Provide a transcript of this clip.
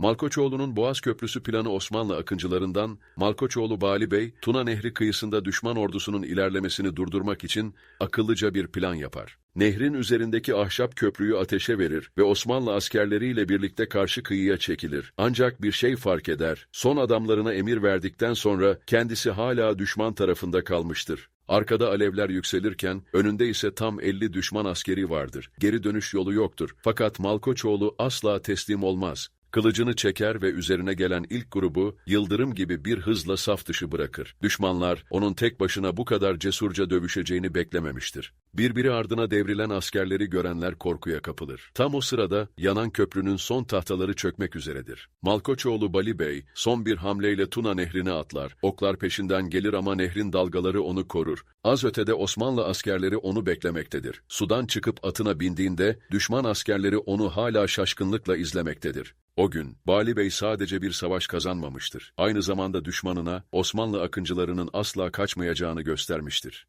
Malkoçoğlu'nun Boğaz Köprüsü planı Osmanlı akıncılarından Malkoçoğlu Bali Bey, Tuna Nehri kıyısında düşman ordusunun ilerlemesini durdurmak için akıllıca bir plan yapar. Nehrin üzerindeki ahşap köprüyü ateşe verir ve Osmanlı askerleriyle birlikte karşı kıyıya çekilir. Ancak bir şey fark eder. Son adamlarına emir verdikten sonra kendisi hala düşman tarafında kalmıştır. Arkada alevler yükselirken önünde ise tam 50 düşman askeri vardır. Geri dönüş yolu yoktur. Fakat Malkoçoğlu asla teslim olmaz. Kılıcını çeker ve üzerine gelen ilk grubu yıldırım gibi bir hızla saf dışı bırakır. Düşmanlar onun tek başına bu kadar cesurca dövüşeceğini beklememiştir. Birbiri ardına devrilen askerleri görenler korkuya kapılır. Tam o sırada yanan köprünün son tahtaları çökmek üzeredir. Malkoçoğlu Bali Bey son bir hamleyle Tuna nehrine atlar. Oklar peşinden gelir ama nehrin dalgaları onu korur. Az ötede Osmanlı askerleri onu beklemektedir. Sudan çıkıp atına bindiğinde düşman askerleri onu hala şaşkınlıkla izlemektedir. O gün Bali Bey sadece bir savaş kazanmamıştır. Aynı zamanda düşmanına Osmanlı akıncılarının asla kaçmayacağını göstermiştir.